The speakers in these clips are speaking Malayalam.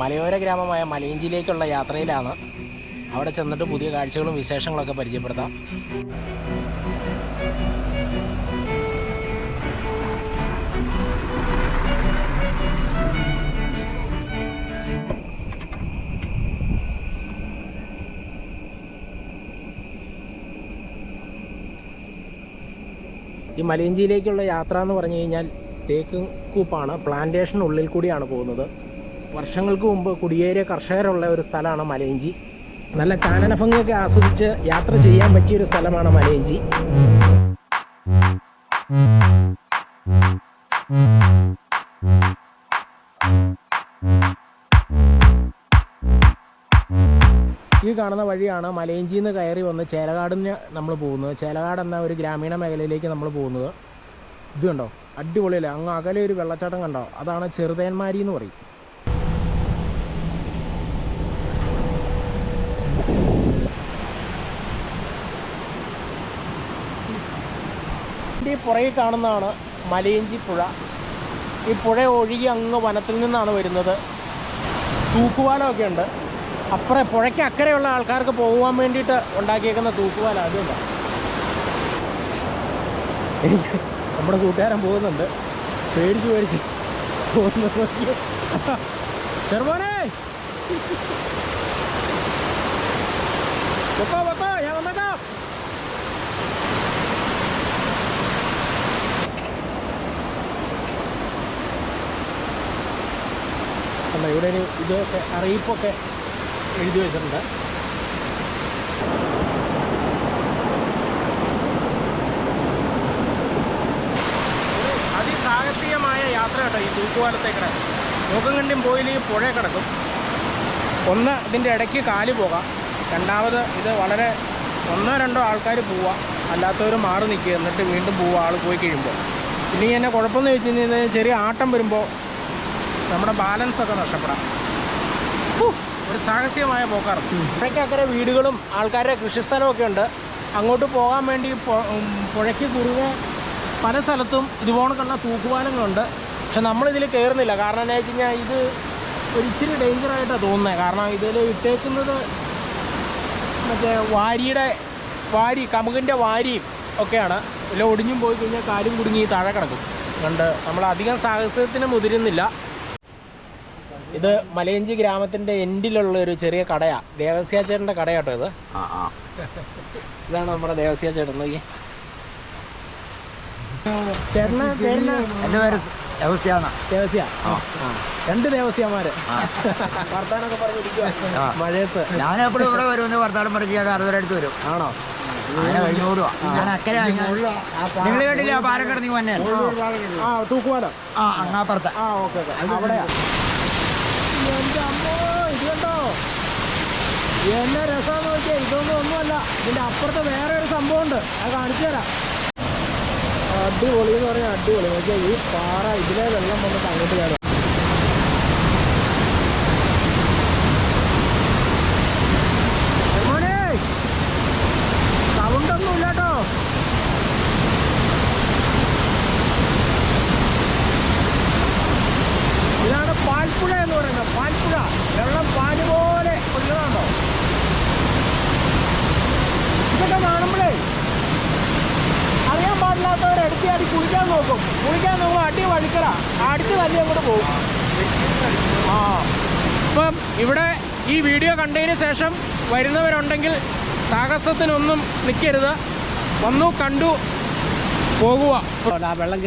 മലയോര ഗ്രാമമായ മലയിഞ്ചിയിലേക്കുള്ള യാത്രയിലാണ്. അവിടെ ചെന്നിട്ട് പുതിയ കാഴ്ചകളും വിശേഷങ്ങളൊക്കെ പരിചയപ്പെടുത്താം. ഈ മലയഞ്ചിയിലേക്കുള്ള യാത്ര എന്ന് പറഞ്ഞു കഴിഞ്ഞാൽ തേക്ക് കൂപ്പാണ് പ്ലാന്റേഷനുള്ളിൽ കൂടിയാണ് പോകുന്നത്. വർഷങ്ങൾക്ക് മുമ്പ് കുടിയേറിയ കർഷകരുള്ള ഒരു സ്ഥലമാണ് മലയഞ്ചി. നല്ല കാനനഭംഗിയൊക്കെ ആസ്വദിച്ച് യാത്ര ചെയ്യാൻ പറ്റിയ ഒരു സ്ഥലമാണ് മലയഞ്ചി. ഈ കാണുന്ന വഴിയാണ് മലയഞ്ചിയിൽ നിന്ന് കയറി വന്ന് ചേലകാടിന് നമ്മൾ പോകുന്നത്. ചേലകാട് എന്ന ഒരു ഗ്രാമീണ മേഖലയിലേക്ക് നമ്മൾ പോകുന്നത്. ഇതുണ്ടോ അടിപൊളിയല്ലേ? അങ്ങ് അകലെ ഒരു വെള്ളച്ചാട്ടം കണ്ടോ? അതാണ് ചെറുതേന്മാരി എന്ന് പറയും. ഈ പുറകിൽ കാണുന്നതാണ് മലയഞ്ചി പുഴ. ഈ പുഴ ഒഴുകി അങ്ങ് വനത്തിൽ നിന്നാണ് വരുന്നത്. തൂക്കുപാലമൊക്കെ ഉണ്ട്. അപ്പുറം പുഴയ്ക്ക് അക്കരെയുള്ള ആൾക്കാർക്ക് പോകുവാൻ വേണ്ടിയിട്ട് ഉണ്ടാക്കിയേക്കുന്ന അതുകൊണ്ടോ എനിക്ക് നമ്മുടെ കൂട്ടുകാരൻ പോകുന്നുണ്ട്. പേടിച്ച് പേടിച്ച് പോകുന്നത് ചെറുമോനെ ഞാൻ വന്നേക്കാം കണ്ടോ ഇവിടെ ഒരു ഇതൊക്കെ അറിയിപ്പൊക്കെ എഴുതി വെച്ചിട്ടുണ്ട്. അതിസാഹസികമായ യാത്ര കേട്ടോ ഈ തൂക്കുപാലത്തേക്കിടെ കണ്ടും പോയിൽ ഈ പുഴ കിടക്കും. ഒന്ന് ഇതിന്റെ ഇടയ്ക്ക് കാൽ പോകാം. രണ്ടാമത് ഇത് വളരെ ഒന്നോ രണ്ടോ ആൾക്കാർ പോവുക. അല്ലാത്തവർ മാറി നിൽക്കുക. എന്നിട്ട് വീണ്ടും പോവുക ആൾ പോയി കഴിയുമ്പോൾ. ഇനി എന്നെ കുഴപ്പമെന്ന് ചോദിച്ചു കഴിഞ്ഞാൽ ചെറിയ ആട്ടം വരുമ്പോൾ നമ്മുടെ ബാലൻസ് ഒക്കെ നഷ്ടപ്പെടാം ഒരു സാഹസികമായ പോക്കാണ്. പുഴയ്ക്ക് അക്കരെ വീടുകളും ആൾക്കാരുടെ കൃഷിസ്ഥലമൊക്കെ ഉണ്ട്. അങ്ങോട്ട് പോകാൻ വേണ്ടി പുഴയ്ക്ക് കുറുകെ പല സ്ഥലത്തും ഇതുപോണക്കുള്ള തൂക്കുപാലങ്ങളുണ്ട്. പക്ഷെ നമ്മളിതിൽ കയറുന്നില്ല. കാരണം എന്താ വെച്ച് കഴിഞ്ഞാൽ ഇത് ഒരു ഇച്ചിരി ഡേഞ്ചറായിട്ടാണ് തോന്നുന്നത് കാരണം ഇതിൽ ഇട്ടേക്കുന്നത് മറ്റേ വാരിയുടെ വാരി കമുകിന്റെ വാരിയും ഒക്കെയാണ്. എല്ലാം ഒടിഞ്ഞും പോയി കഴിഞ്ഞാൽ കാലും കുടുങ്ങി താഴെ കിടക്കും. അതുകൊണ്ട് നമ്മൾ അധികം സാഹസത്തിന് മുതിരുന്നില്ല. ഇത് മലയഞ്ചി ഗ്രാമത്തിന്റെ എൻഡിലുള്ള ഒരു ചെറിയ കടയാ. ദേവസ്യ ചേട്ടന്റെ കടയാട്ടോ ഇത്. ഇതാണ് നമ്മുടെ ദേവസ്യ ചേട്ടൻ നോക്കി. ചേട്ടന് പേരെന്നാ? എന്റെ പേര് ദേവസ്യ ആ. ആ. രണ്ട് ദേവസ്യമാര് വർത്താനൊക്കെ പറഞ്ഞിരിക്കുക. മഴയത്ത്. ഞാൻ എപ്പോഴും ഇവിടെ വരുമെന്ന് വർത്താനം പറഞ്ഞ് ഞാൻ വരും. ആണോ? ഞാൻ അക്കരെ നിങ്ങൾ കേട്ടില്ല പാലക്കാട് നീ വന്നേ തൂക്കുവാലം ആ അങ്ങാപ്പുറത്തെ. ആ ഓക്കെ. അവിടെയാ. എന്റെ അമ്മോ ഇത് കണ്ടോ എന്നെ രസമാന്ന് നോക്കിയാൽ ഇതൊന്നും ഒന്നുമല്ല. ഇതിന്റെ അപ്പുറത്ത് വേറെ ഒരു സംഭവം ഉണ്ട് അത് കാണിച്ചു തരാം. അടിപൊളി എന്ന് പറഞ്ഞാൽ അടിപൊളി. നോക്കിയാൽ ഈ പാറ ഇതിലെ വെള്ളം വന്നിട്ട് അങ്ങോട്ട് കയറും മോനെ സൗണ്ടൊന്നും ഇല്ല കേട്ടോ ഇതാണ് പാൽപ്പുഴ എന്ന് പറയുന്നത് പാൽപ്പുഴ വെള്ളം പാൽ പോലെ ഒഴുകുന്നുണ്ടോ ഇതൊക്കെ കാണുമ്പോഴേ അറിയാൻ പാടില്ലാത്തവർ എടുത്തി അടി കുളിക്കാൻ നോക്കും കുളിക്കാൻ നോക്കുമ്പോൾ അടി വഴുക്കല അടിച്ച് തല്ലി അങ്ങോട്ട് പോകും. ആ. ഇപ്പം ഇവിടെ ഈ വീഡിയോ കണ്ടതിന് ശേഷം വരുന്നവരുണ്ടെങ്കിൽ സാഹസത്തിനൊന്നും നിൽക്കരുത് വന്നു കണ്ടു പോകുക. വെള്ളം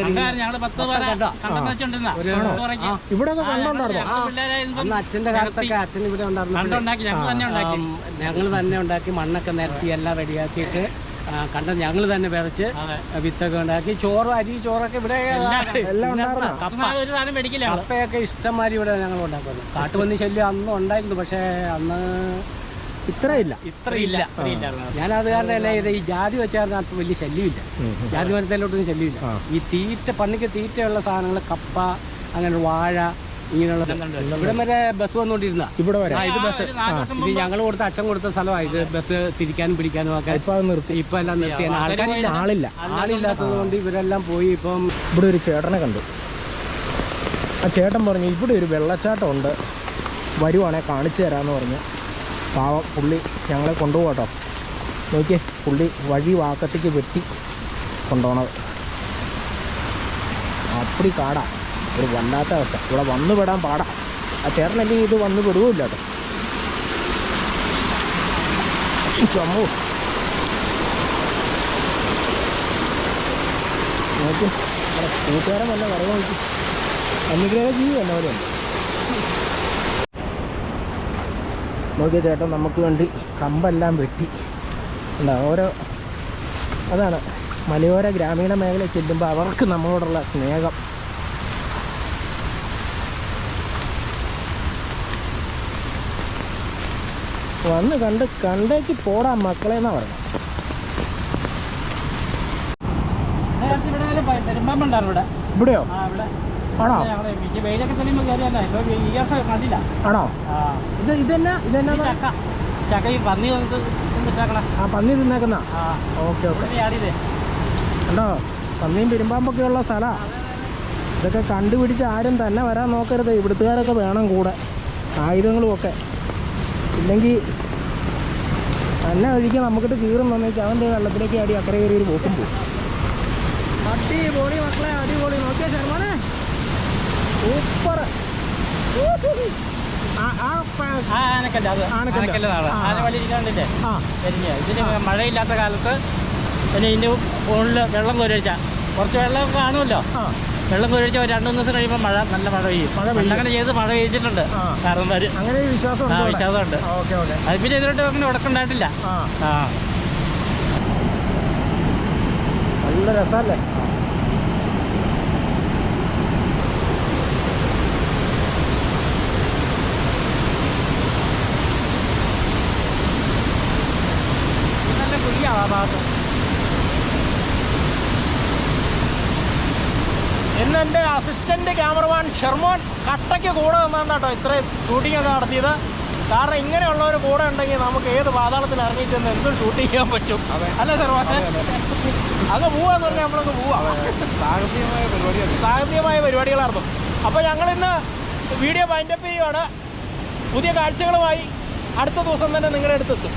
ഇവിടെ കണ്ടോണ്ടായിരുന്നോ അച്ഛന്റെ കാലത്തൊക്കെ അച്ഛൻ ഇവിടെ ഉണ്ടായിരുന്നു കണ്ടുണ്ടാക്കി ഞങ്ങൾ തന്നെ ഉണ്ടാക്കി. ഞങ്ങൾ തന്നെ ഉണ്ടാക്കി മണ്ണൊക്കെ നിരത്തി എല്ലാം റെഡിയാക്കിയിട്ട് കണ്ട ഞങ്ങൾ തന്നെ വിതച്ച്. വിത്തൊക്കെ ഉണ്ടാക്കി. ചോറ് അരി ചോറൊക്കെ ഇവിടെ കപ്പയൊക്കെ ഇഷ്ടംമാതിരി ഇവിടെ ഞങ്ങൾ ഉണ്ടാക്കുന്നത് കാട്ടുപന്നി ശല്യം അന്ന് ഉണ്ടായിരുന്നു പക്ഷേ അന്ന് ഇത്രയില്ല. ഇത്രയില്ല. ഞാനത് കാരണം അല്ലേ ഇത് ഈ ജാതി വെച്ചാൽ അത്ര വലിയ ശല്യമില്ല. ജാതി മരത്തിലോട്ടൊന്നും ശല്യമില്ല. ഈ തീറ്റ പന്നിക്ക് തീറ്റയുള്ള സാധനങ്ങൾ കപ്പ അങ്ങനെ വാഴ ഇങ്ങനെയുള്ള ഇവിടെ വരെ ബസ് വന്നുകൊണ്ടിരുന്ന? ഇവിടെ വരെ. ഇത് ബസ്. ഇത് ഞങ്ങൾ കൊടുത്ത അച്ഛൻ കൊടുത്ത സ്ഥലമാണ്. ഇത് ബസ് തിരിക്കാനും പിടിക്കാനും ഒക്കെ. ഇപ്പൊ നിർത്തി. ഇപ്പൊ എല്ലാം നിർത്തി. ആൾക്കാരില്ല. ആളില്ല. ആളില്ലാത്തത് കൊണ്ട് ഇവരെല്ലാം പോയി ഇപ്പം ഇവിടെ ഒരു ചേട്ടനെ കണ്ടു. ആ ചേട്ടൻ പറഞ്ഞു ഇവിടെ ഒരു വെള്ളച്ചാട്ടം ഉണ്ട് വരുവാണെങ്കിൽ കാണിച്ചു തരാമെന്ന് പറഞ്ഞു. പാവം പുള്ളി ഞങ്ങളെ കൊണ്ടുപോകട്ടോ. നോക്കിയേ പുള്ളി വഴി വാക്കത്തേക്ക് വെട്ടി കൊണ്ടുപോകണത് അപ്പടി കാടാ. ഒരു വല്ലാത്ത അവസ്ഥ. ഇവിടെ വന്നു പെടാൻ പാടാം. ആ ചേർന്നല്ലേ ഇത് വന്നു പെടുകയില്ല കേട്ടോ ചമ്മു നോക്കി കൂട്ടുകാരൻ വല്ല വെള്ളം നോക്കി. അനുഗ്രഹ ജീവി എന്നെ നോക്കിയ ചേട്ടൻ നമുക്ക് വേണ്ടി കമ്പെല്ലാം വെട്ടി. എന്താ ഓരോ അതാണ് മലയോര ഗ്രാമീണ മേഖല ചെല്ലുമ്പോൾ അവർക്ക് നമ്മളോടുള്ള സ്നേഹം. വന്ന് കണ്ട് കണ്ടേച്ച് പോടാ മക്കളെ എന്നാ പറഞ്ഞു ഇവിടെയോ? ആണോ? ആണോ? ഇത് ഇതെന്നാ? ഇതെന്നാ ചക്ക. ചക്ക ഈ പന്നി ആ പന്നി തിന്നേക്കുന്ന? Okay okay. ഉണ്ടോ പന്നിയും പെരുമ്പാമ്പൊക്കെ ഉള്ള സ്ഥലമാണ് ഇതൊക്കെ കണ്ടുപിടിച്ച് ആരും തന്നെ വരാൻ നോക്കരുത്. ഇവിടുത്തുകാരൊക്കെ വേണം കൂടെ. ആയുധങ്ങളും ഒക്കെ. ഇല്ലെങ്കിൽ തന്നെ ഒഴിക്കാൻ നമുക്കിട്ട് കീറും തന്നേച്ച് അവന്റെ വെള്ളത്തിലേക്ക് അടി അക്കരെ കയറി ഒരു പോക്കും പോകും അടിപൊളി മക്കളെ അടിപൊളി. നോക്കിയ ശർമാനെ സൂപ്പർ. മഴയില്ലാത്ത കാലത്ത് പിന്നെ ഇതിന്റെ മുകളിൽ വെള്ളം കോരിച്ച കുറച്ച് വെള്ളം കാണുമല്ലോ? ആ. വെള്ളം കോരിച്ച രണ്ടു മൂന്ന് ദിവസം കഴിയുമ്പോൾ മഴ നല്ല മഴ പെയ്യും. അങ്ങനെ ചെയ്ത് മഴ പെയ്ച്ചിട്ടുണ്ട്. കാരണം അങ്ങനെ വിശ്വാസം ആ. വിശ്വാസമുണ്ട്. അത് പിന്നെ ഇതിലോട്ട് അങ്ങനെ ഉടക്കുണ്ടായിട്ടില്ല ആ. നല്ല രസമല്ലേ? നല്ല കുഴിയാണ് ആ ഭാഗത്ത്. ഇന്ന് എന്റെ അസിസ്റ്റന്റ് ക്യാമറമാൻ ഷെർമോൻ കട്ടയ്ക്ക് കൂടെ നിന്നാണ് കേട്ടോ ഇത്രയും ഷൂട്ടിംഗ് ഒക്കെ നടത്തിയത്. കാരണം ഇങ്ങനെയുള്ള ഒരു കൂടെ ഉണ്ടെങ്കിൽ നമുക്ക് ഏത് പാതാളത്തിൽ ഇറങ്ങിച്ചെന്ന് എന്തും ഷൂട്ട് ചെയ്യാൻ പറ്റും. അല്ല ഷെർമോൻ? അങ്ങ് പോവാന്ന് പറഞ്ഞാൽ നമ്മളങ്ങ് പോവാം. സാഹസികമായ പരിപാടിയാണ് സാഹസികമായ പരിപാടികളായിരുന്നു. അപ്പോൾ ഞങ്ങളിന്ന് വീഡിയോ വൈൻഡപ്പ് ചെയ്യുവാണ്. പുതിയ കാഴ്ചകളുമായി അടുത്ത ദിവസം തന്നെ നിങ്ങളുടെ അടുത്തെത്തും.